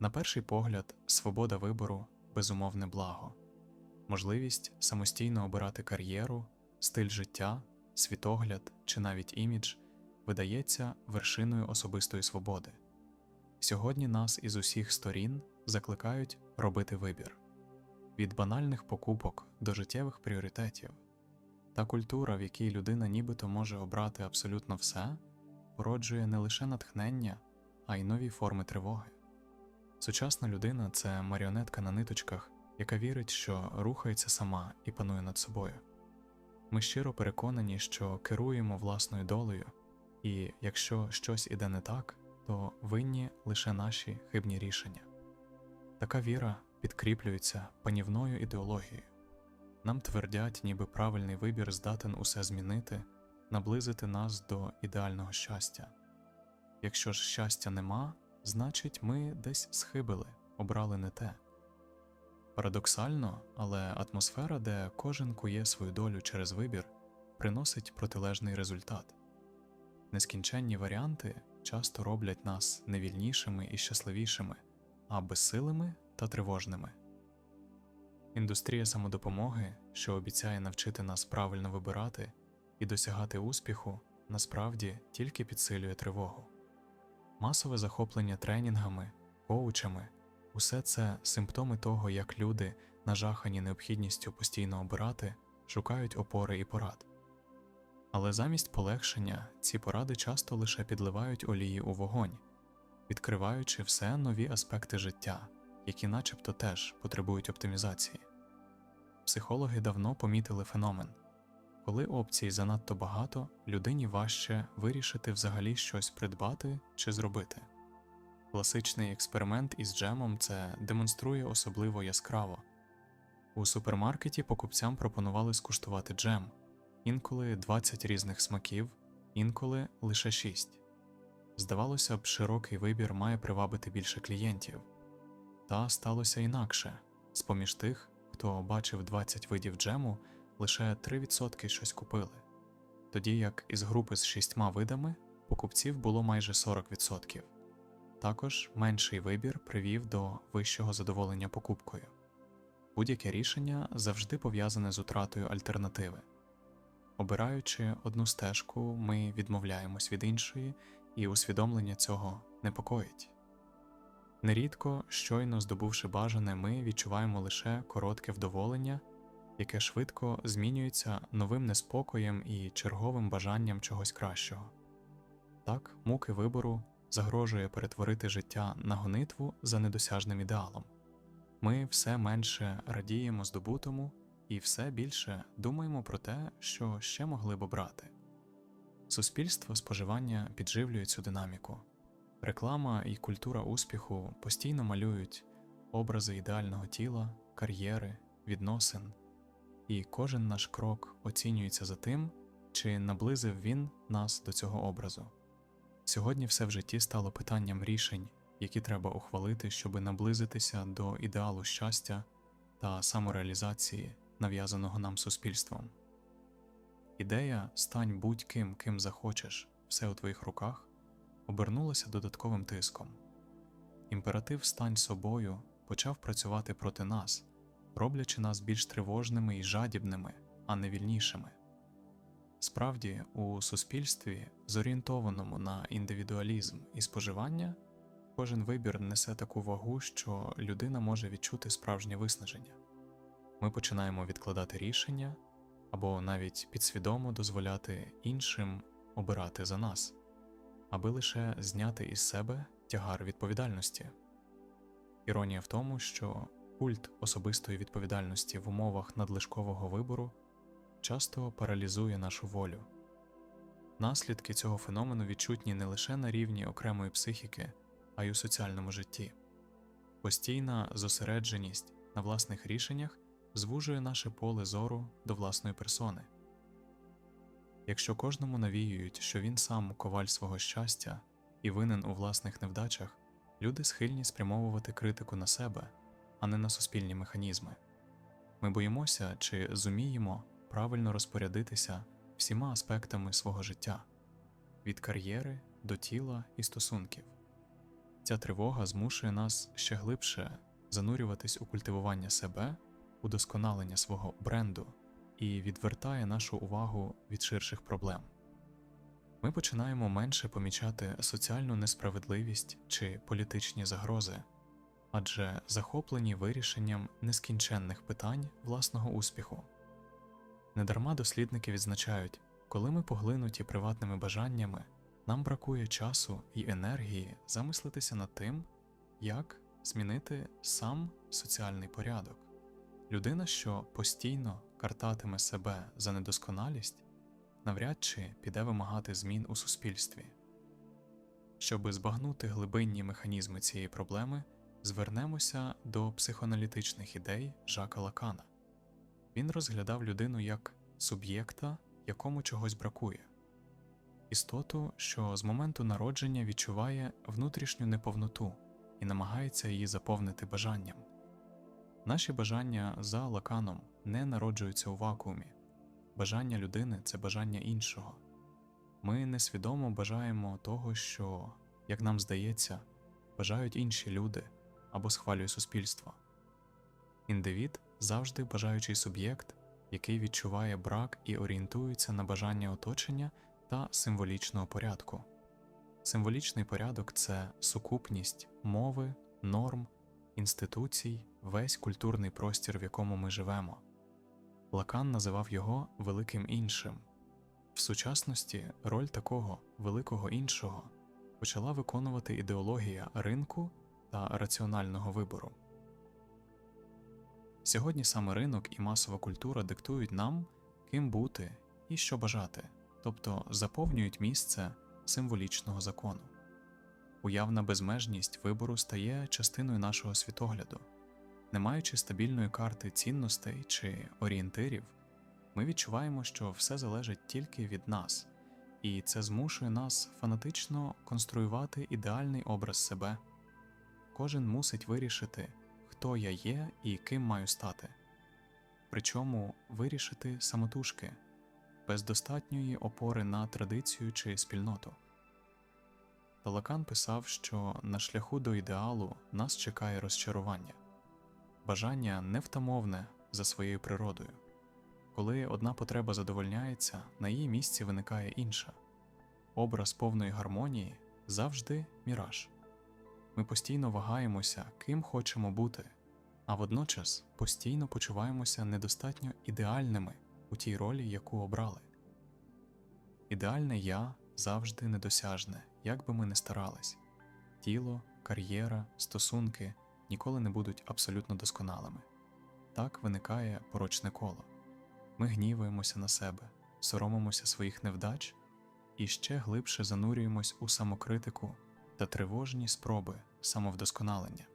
На перший погляд, свобода вибору безумовне благо, можливість самостійно обирати кар'єру, стиль життя, світогляд чи навіть імідж видається вершиною особистої свободи. Сьогодні нас із усіх сторін закликають робити вибір від банальних покупок до життєвих пріоритетів. Та культура, в якій людина нібито може обрати абсолютно все, породжує не лише натхнення, а й нові форми тривоги. Сучасна людина це маріонетка на ниточках, яка вірить, що рухається сама і панує над собою. Ми щиро переконані, що керуємо власною долею, і якщо щось іде не так, то винні лише наші хибні рішення. Така віра підкріплюється панівною ідеологією. Нам твердять, ніби правильний вибір здатен усе змінити, наблизити нас до ідеального щастя. Якщо ж щастя нема, значить ми десь схибили, обрали не те. Парадоксально, але атмосфера, де кожен кує свою долю через вибір, приносить протилежний результат. Нескінченні варіанти часто роблять нас не вільнішими і щасливішими, а безсилими та тривожними. Індустрія самодопомоги, що обіцяє навчити нас правильно вибирати і досягати успіху, насправді тільки підсилює тривогу. Масове захоплення тренінгами, коучами усе це симптоми того, як люди, нажахані необхідністю постійно обирати, шукають опори і порад. Але замість полегшення ці поради часто лише підливають олії у вогонь, відкриваючи все нові аспекти життя, які начебто теж потребують оптимізації. Психологи давно помітили феномен коли опцій занадто багато, людині важче вирішити взагалі щось придбати чи зробити. Класичний експеримент із джемом це демонструє особливо яскраво. У супермаркеті покупцям пропонували скуштувати джем, інколи 20 різних смаків, інколи лише 6. Здавалося б, широкий вибір має привабити більше клієнтів. Та сталося інакше з поміж тих, хто бачив 20 видів джему, лише 3% щось купили, тоді як із групи з шістьма видами покупців було майже 40%. Також менший вибір привів до вищого задоволення покупкою. Будь-яке рішення завжди пов'язане з утратою альтернативи. Обираючи одну стежку, ми відмовляємось від іншої, і усвідомлення цього непокоїть. Нерідко, щойно здобувши бажане, ми відчуваємо лише коротке вдоволення, яке швидко змінюється новим неспокоєм і черговим бажанням чогось кращого. Так, муки вибору загрожує перетворити життя на гонитву за недосяжним ідеалом. Ми все менше радіємо здобутому і все більше думаємо про те, що ще могли б обрати. Суспільство споживання підживлює цю динаміку. Реклама і культура успіху постійно малюють образи ідеального тіла, кар'єри, відносин, і кожен наш крок оцінюється за тим, чи наблизив він нас до цього образу. Сьогодні все в житті стало питанням рішень, які треба ухвалити, щоб наблизитися до ідеалу щастя та самореалізації, нав'язаного нам суспільством. Ідея стань будь-ким, ким захочеш, все у твоїх руках обернулася додатковим тиском. Імператив стань собою почав працювати проти нас, роблячи нас більш тривожними і жадібними, а не вільнішими. Справді, у суспільстві, зорієнтованому на індивідуалізм і споживання, кожен вибір несе таку вагу, що людина може відчути справжнє виснаження. Ми починаємо відкладати рішення або навіть підсвідомо дозволяти іншим обирати за нас, аби лише зняти із себе тягар відповідальності. Іронія в тому, що культ особистої відповідальності в умовах надлишкового вибору часто паралізує нашу волю. Наслідки цього феномену відчутні не лише на рівні окремої психіки, а й у соціальному житті. Постійна зосередженість на власних рішеннях звужує наше поле зору до власної персони. Якщо кожному навіюють, що він сам коваль свого щастя і винен у власних невдачах, люди схильні спрямовувати критику на себе, а не на суспільні механізми. Ми боїмося чи зуміємо правильно розпорядитися всіма аспектами свого життя від кар'єри до тіла і стосунків. Ця тривога змушує нас ще глибше занурюватись у культивування себе, удосконалення свого бренду і відвертає нашу увагу від ширших проблем. Ми починаємо менше помічати соціальну несправедливість чи політичні загрози, адже захоплені вирішенням нескінченних питань власного успіху. Недарма дослідники відзначають, коли ми поглинуті приватними бажаннями, нам бракує часу і енергії замислитися над тим, як змінити сам соціальний порядок. Людина, що постійно картатиме себе за недосконалість, навряд чи піде вимагати змін у суспільстві. Щоби збагнути глибинні механізми цієї проблеми, звернемося до психоаналітичних ідей Жака Лакана. Він розглядав людину як суб'єкта, якому чогось бракує, істоту, що з моменту народження відчуває внутрішню неповноту і намагається її заповнити бажанням. Наші бажання за лаканом не народжуються у вакуумі. Бажання людини це бажання іншого. Ми несвідомо бажаємо того, що, як нам здається, бажають інші люди або схвалює суспільство. Індивід завжди бажаючий суб'єкт, який відчуває брак і орієнтується на бажання оточення та символічного порядку. Символічний порядок це сукупність мови, норм, інституцій, весь культурний простір, в якому ми живемо. Лакан називав його великим іншим. В сучасності роль такого великого іншого почала виконувати ідеологія ринку та раціонального вибору. Сьогодні саме ринок і масова культура диктують нам, ким бути і що бажати, тобто заповнюють місце символічного закону. Уявна безмежність вибору стає частиною нашого світогляду. Не маючи стабільної карти цінностей чи орієнтирів, ми відчуваємо, що все залежить тільки від нас, і це змушує нас фанатично конструювати ідеальний образ себе. Кожен мусить вирішити, хто я є і ким маю стати, причому вирішити самотужки, без достатньої опори на традицію чи спільноту. Талакан писав, що на шляху до ідеалу нас чекає розчарування, бажання невтамовне за своєю природою. Коли одна потреба задовольняється, на її місці виникає інша. Образ повної гармонії завжди міраж. Ми постійно вагаємося, ким хочемо бути, а водночас постійно почуваємося недостатньо ідеальними у тій ролі, яку обрали. Ідеальне я завжди недосяжне, як би ми не старались. Тіло, кар'єра, стосунки ніколи не будуть абсолютно досконалими. Так виникає порочне коло. Ми гнівуємося на себе, соромимося своїх невдач і ще глибше занурюємось у самокритику та тривожні спроби самовдосконалення.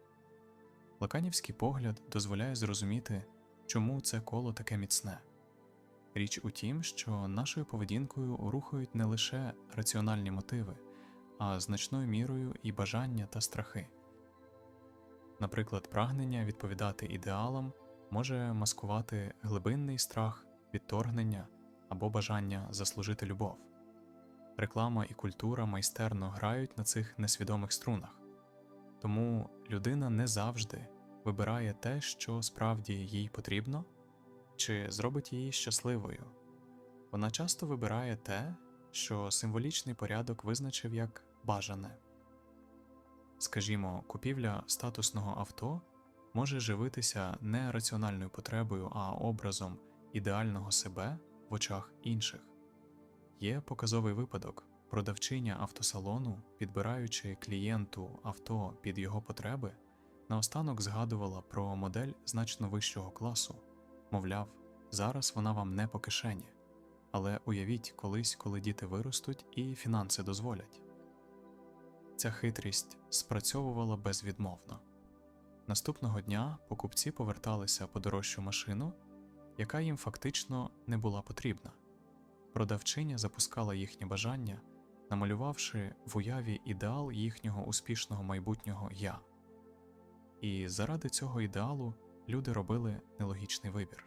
Лаканівський погляд дозволяє зрозуміти, чому це коло таке міцне. Річ у тім, що нашою поведінкою рухають не лише раціональні мотиви, а значною мірою і бажання та страхи. Наприклад, прагнення відповідати ідеалам може маскувати глибинний страх, відторгнення або бажання заслужити любов. Реклама і культура майстерно грають на цих несвідомих струнах, тому людина не завжди вибирає те, що справді їй потрібно, чи зробить її щасливою. Вона часто вибирає те, що символічний порядок визначив як бажане. Скажімо, купівля статусного авто може живитися не раціональною потребою, а образом ідеального себе в очах інших. Є показовий випадок продавчиня автосалону, підбираючи клієнту авто під його потреби, наостанок згадувала про модель значно вищого класу, мовляв, зараз вона вам не по кишені, але уявіть колись, коли діти виростуть і фінанси дозволять. Ця хитрість спрацьовувала безвідмовно. Наступного дня покупці поверталися по дорожчу машину, яка їм фактично не була потрібна. Продавчиня запускала їхнє бажання, намалювавши в уяві ідеал їхнього успішного майбутнього я. І заради цього ідеалу люди робили нелогічний вибір.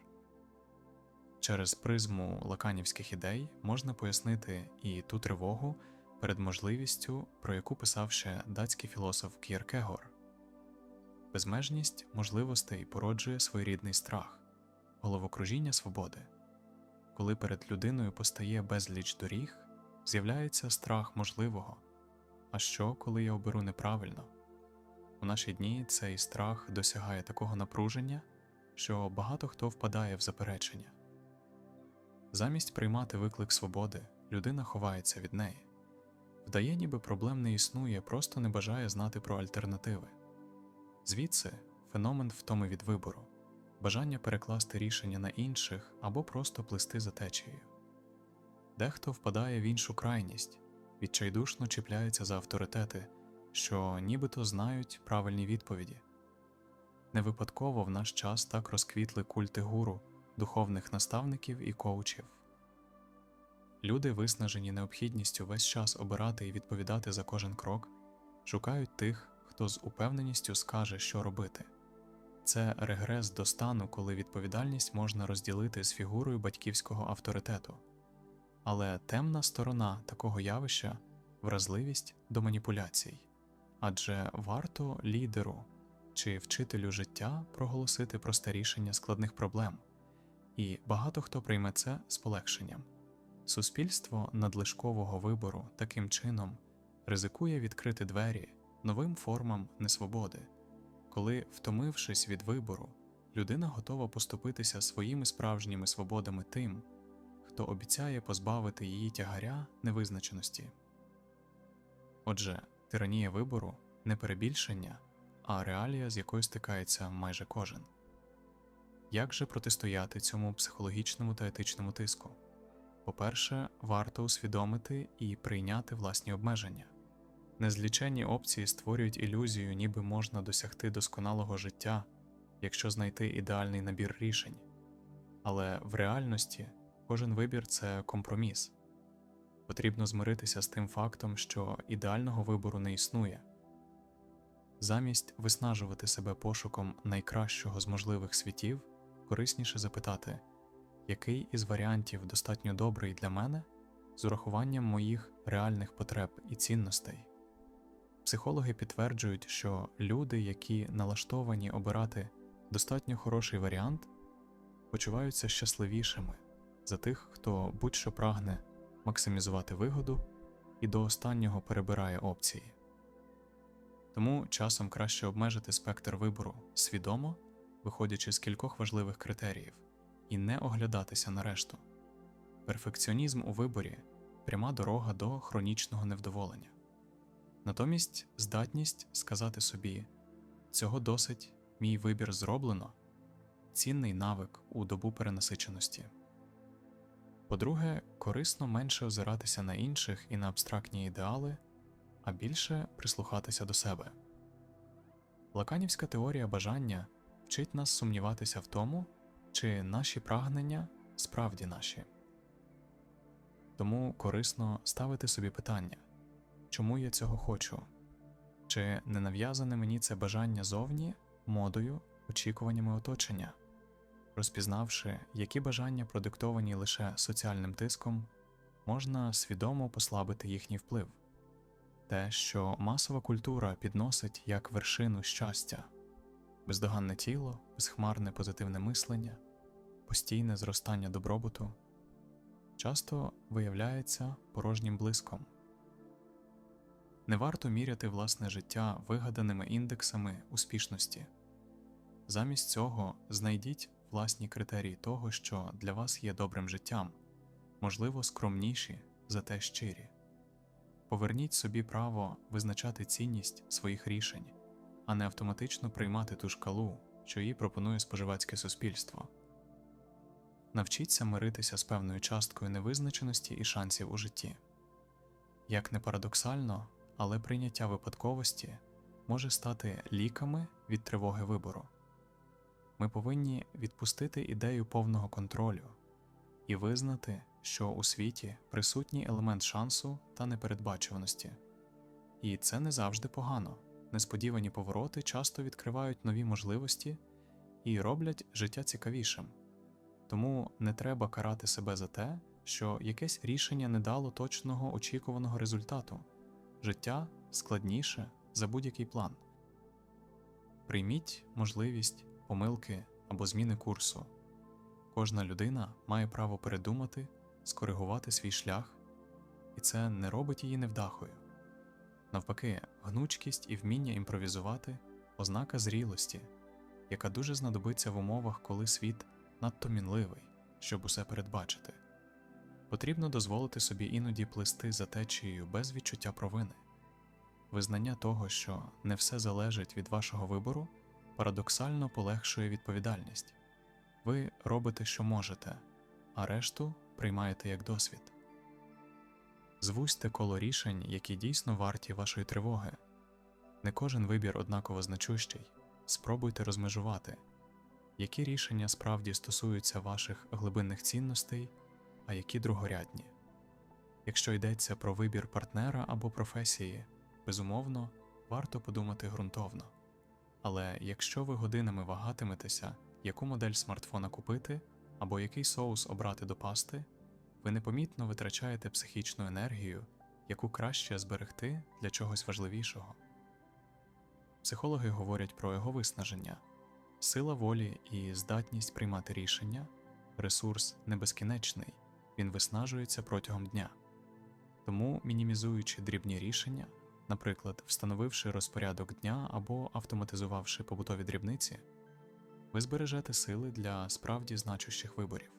Через призму лаканівських ідей можна пояснити і ту тривогу, перед можливістю, про яку писав ще датський філософ К'єркегор. Безмежність можливостей породжує своєрідний страх, головокружіння свободи. Коли перед людиною постає безліч доріг, з'являється страх можливого. А що, коли я оберу неправильно? У наші дні цей страх досягає такого напруження, що багато хто впадає в заперечення. Замість приймати виклик свободи, людина ховається від неї. Вдає, ніби проблем не існує, просто не бажає знати про альтернативи. Звідси феномен втоми від вибору, бажання перекласти рішення на інших або просто плисти за течією. Дехто впадає в іншу крайність, відчайдушно чіпляється за авторитети, що нібито знають правильні відповіді. Не випадково в наш час так розквітли культи гуру, духовних наставників і коучів. Люди, виснажені необхідністю весь час обирати і відповідати за кожен крок, шукають тих, хто з упевненістю скаже, що робити. Це регрес до стану, коли відповідальність можна розділити з фігурою батьківського авторитету. Але темна сторона такого явища вразливість до маніпуляцій адже варто лідеру чи вчителю життя проголосити просте рішення складних проблем, і багато хто прийме це з полегшенням. Суспільство надлишкового вибору таким чином ризикує відкрити двері новим формам несвободи, коли, втомившись від вибору, людина готова поступитися своїми справжніми свободами тим, хто обіцяє позбавити її тягаря невизначеності. Отже, тиранія вибору не перебільшення, а реалія, з якою стикається майже кожен. Як же протистояти цьому психологічному та етичному тиску? По-перше, варто усвідомити і прийняти власні обмеження. Незліченні опції створюють ілюзію, ніби можна досягти досконалого життя, якщо знайти ідеальний набір рішень. Але в реальності кожен вибір це компроміс. Потрібно змиритися з тим фактом, що ідеального вибору не існує. Замість виснажувати себе пошуком найкращого з можливих світів, корисніше запитати, який із варіантів достатньо добрий для мене з урахуванням моїх реальних потреб і цінностей. Психологи підтверджують, що люди, які налаштовані обирати достатньо хороший варіант, почуваються щасливішими за тих, хто будь-що прагне максимізувати вигоду і до останнього перебирає опції. Тому часом краще обмежити спектр вибору свідомо, виходячи з кількох важливих критеріїв, і не оглядатися на решту. Перфекціонізм у виборі пряма дорога до хронічного невдоволення. Натомість здатність сказати собі цього досить мій вибір зроблено цінний навик у добу перенасиченості. По-друге, корисно менше озиратися на інших і на абстрактні ідеали, а більше прислухатися до себе. Лаканівська теорія бажання вчить нас сумніватися в тому, чи наші прагнення справді наші. Тому корисно ставити собі питання чому я цього хочу, чи не нав'язане мені це бажання зовні модою, очікуваннями оточення, розпізнавши, які бажання продиктовані лише соціальним тиском, можна свідомо послабити їхній вплив, те, що масова культура підносить як вершину щастя, бездоганне тіло, безхмарне позитивне мислення, постійне зростання добробуту, часто виявляється порожнім блиском. Не варто міряти власне життя вигаданими індексами успішності. Замість цього знайдіть власні критерії того, що для вас є добрим життям, можливо, скромніші, зате щирі. Поверніть собі право визначати цінність своїх рішень, а не автоматично приймати ту шкалу, що їй пропонує споживацьке суспільство. Навчіться миритися з певною часткою невизначеності і шансів у житті. Як не парадоксально, але прийняття випадковості може стати ліками від тривоги вибору. Ми повинні відпустити ідею повного контролю і визнати, що у світі присутній елемент шансу та непередбачуваності, і це не завжди погано. Несподівані повороти часто відкривають нові можливості і роблять життя цікавішим. Тому не треба карати себе за те, що якесь рішення не дало точного очікуваного результату. Життя складніше за будь-який план. Прийміть можливість помилки або зміни курсу. Кожна людина має право передумати, скоригувати свій шлях, і це не робить її невдахою. Навпаки, гнучкість і вміння імпровізувати ознака зрілості, яка дуже знадобиться в умовах, коли світ надто мінливий, щоб усе передбачити. Потрібно дозволити собі іноді плисти за течією без відчуття провини. Визнання того, що не все залежить від вашого вибору, парадоксально полегшує відповідальність. Ви робите, що можете, а решту приймаєте як досвід. Звузьте коло рішень, які дійсно варті вашої тривоги. Не кожен вибір однаково значущий. Спробуйте розмежувати, які рішення справді стосуються ваших глибинних цінностей, а які другорядні. Якщо йдеться про вибір партнера або професії, безумовно, варто подумати ґрунтовно. Але якщо ви годинами вагатиметеся, яку модель смартфона купити або який соус обрати до пасти, ви непомітно витрачаєте психічну енергію, яку краще зберегти для чогось важливішого. Психологи говорять про його виснаження, сила волі і здатність приймати рішення, ресурс не безкінечний, він виснажується протягом дня. Тому, мінімізуючи дрібні рішення, наприклад, встановивши розпорядок дня або автоматизувавши побутові дрібниці, ви збережете сили для справді значущих виборів.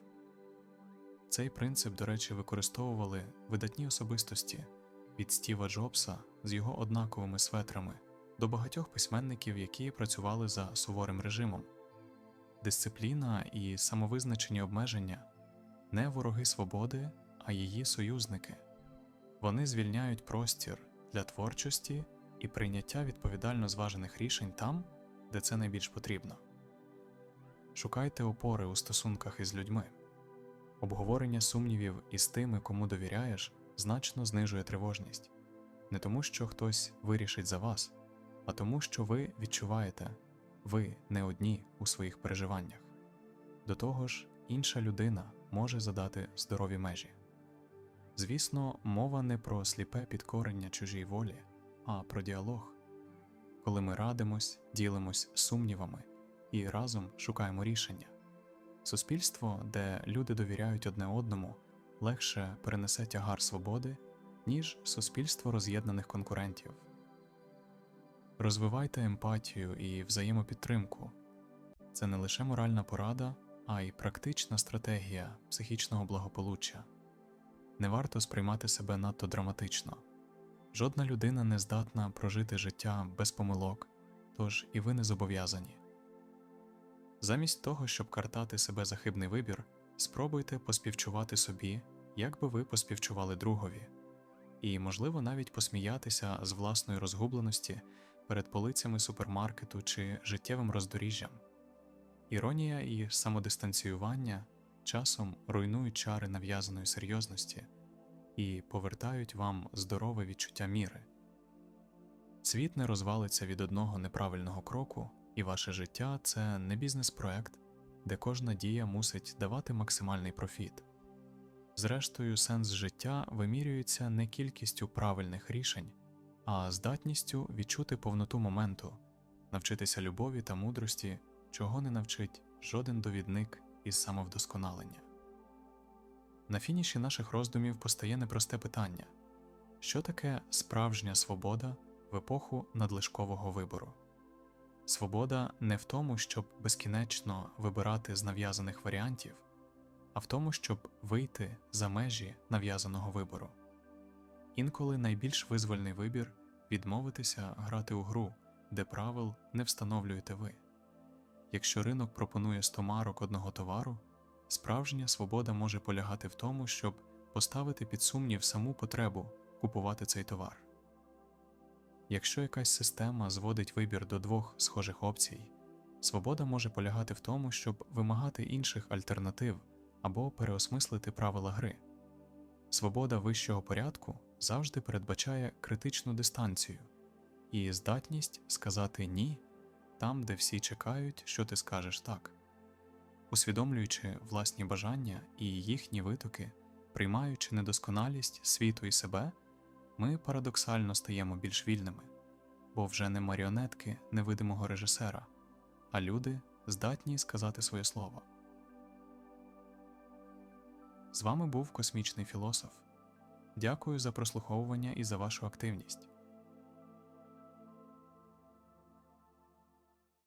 Цей принцип, до речі, використовували видатні особистості від Стіва Джобса з його однаковими светрами до багатьох письменників, які працювали за суворим режимом. Дисципліна і самовизначені обмеження не вороги свободи, а її союзники. Вони звільняють простір для творчості і прийняття відповідально зважених рішень там, де це найбільш потрібно. Шукайте опори у стосунках із людьми. Обговорення сумнівів із тими, кому довіряєш, значно знижує тривожність не тому, що хтось вирішить за вас, а тому, що ви відчуваєте, ви не одні у своїх переживаннях. До того ж, інша людина може задати здорові межі. Звісно, мова не про сліпе підкорення чужій волі, а про діалог, коли ми радимось, ділимось сумнівами і разом шукаємо рішення. Суспільство, де люди довіряють одне одному, легше перенесе тягар свободи, ніж суспільство роз'єднаних конкурентів. Розвивайте емпатію і взаємопідтримку. Це не лише моральна порада, а й практична стратегія психічного благополуччя. Не варто сприймати себе надто драматично. Жодна людина не здатна прожити життя без помилок, тож і ви не зобов'язані. Замість того, щоб картати себе за хибний вибір, спробуйте поспівчувати собі, як би ви поспівчували другові, і, можливо, навіть посміятися з власної розгубленості перед полицями супермаркету чи життєвим роздоріжжям. Іронія і самодистанціювання часом руйнують чари нав'язаної серйозності і повертають вам здорове відчуття міри. Світ не розвалиться від одного неправильного кроку, і ваше життя це не бізнес-проект, де кожна дія мусить давати максимальний профіт. Зрештою, сенс життя вимірюється не кількістю правильних рішень, а здатністю відчути повноту моменту, навчитися любові та мудрості, чого не навчить жоден довідник із самовдосконалення. На фініші наших роздумів постає непросте питання що таке справжня свобода в епоху надлишкового вибору? Свобода не в тому, щоб безкінечно вибирати з нав'язаних варіантів, а в тому, щоб вийти за межі нав'язаного вибору. Інколи найбільш визвольний вибір відмовитися грати у гру, де правил не встановлюєте ви. Якщо ринок пропонує 100 марок одного товару, справжня свобода може полягати в тому, щоб поставити під сумнів саму потребу купувати цей товар. Якщо якась система зводить вибір до двох схожих опцій, свобода може полягати в тому, щоб вимагати інших альтернатив або переосмислити правила гри. Свобода вищого порядку завжди передбачає критичну дистанцію і здатність сказати ні там, де всі чекають, що ти скажеш так. Усвідомлюючи власні бажання і їхні витоки, Приймаючи недосконалість світу і себе, ми парадоксально стаємо більш вільними, бо вже не маріонетки невидимого режисера, а люди здатні сказати своє слово. З вами був космічний філософ. Дякую за прослуховування і за вашу активність.